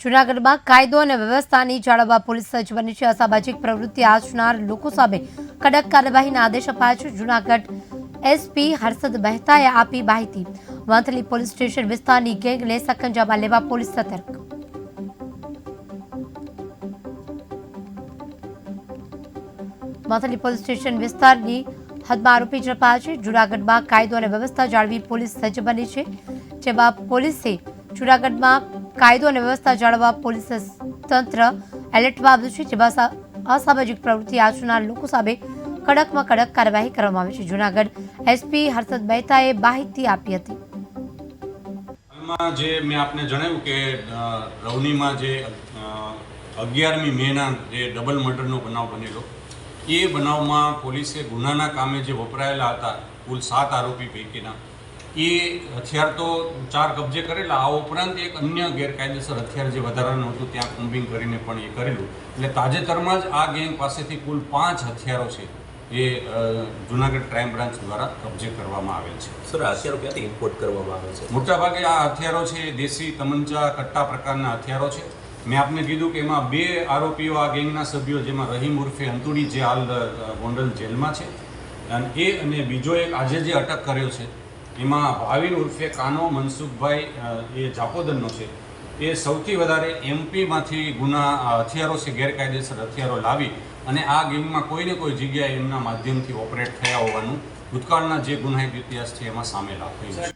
જૂનાગઢમાં કાયદો અને વ્યવસ્થાની જાળવવા પોલીસ સજ્જ બની છે. અસામાજિક પ્રવૃત્તિ આચનાર લોકો સામે કડક કાર્યવાહીના આદેશ અપાયા છે. જૂનાગઢ એસપી હર્ષદ મહેતાએ આપી માહિતી. વાંથલી પોલીસ સ્ટેશન વિસ્તારની ગેંગને સકંજામાં લેવા પોલીસ સતર્ક. માથલી પોલીસ સ્ટેશન વિસ્તારની હદમાં આરોપી ઝડપાયા છે. જૂનાગઢમાં કાયદો અને વ્યવસ્થા જાળવી પોલીસ સજ્જ બની છે. જેમાં પોલીસે જૂનાગઢમાં કાયદો અને વ્યવસ્થા જાળવવા પોલીસ તંત્ર એલર્ટમાં આવ્યું છે, જેમાં અસામાજિક પ્રવૃત્તિ આચરનાર લોકો સામે કડકમાં કડક કાર્યવાહી કરવામાં આવી છે. જુનાગઢ એસપી હર્ષદ મહેતાએ માહિતી આપી હતી. હાલમાં જે મેં આપને જણાવ્યું કે રવનીમાં જે અગિયારમી મેના જે ડબલ મર્ડરનો બનાવ બનેલો, એ બનાવમાં પોલીસે ગુનાના કામે જે વપરાયેલા હતા, કુલ સાત આરોપી પૈકીના એ હથિયાર તો ચાર કબજે કરેલા. આ ઉપરાંત એક અન્ય ગેરકાયદેસર હથિયાર જે વધારાનું હતું ત્યાં કોમ્બિંગ કરીને પણ એ કરેલું. એટલે તાજેતરમાં જ આ ગેંગ પાસેથી કુલ પાંચ હથિયારો છે એ જુનાગઢ ક્રાઇમ બ્રાન્ચ દ્વારા કબજે કરવામાં આવેલ છે. સર હથિયારો ક્યાંથી ઇમ્પોર્ટ કરવામાં આવે છે? મોટાભાગે આ હથિયારો છે દેશી તમંચા કટ્ટા પ્રકારના હથિયારો છે. મેં આપને કીધું કે એમાં બે આરોપીઓ આ ગેંગના સભ્યો જેમાં રહીમ ઉર્ફે અંતુડી જે હાલ ગોંડલ જેલમાં છે. અને એ અને બીજો એક આજે જે અટક કર્યો છે એમાં ભાવિન ઉર્ફે કાનો મનસુખભાઈ એ જાપોદરનો છે. એ સૌથી વધારે એમપીમાંથી ગુના હથિયારો છે, ગેરકાયદેસર હથિયારો લાવી અને આ ગેમમાં કોઈને કોઈ જગ્યાએ એમના માધ્યમથી ઓપરેટ થયા હોવાનું ભૂતકાળના જે ગુનાહિત ઇતિહાસ છે એમાં સામેલ થયું છે.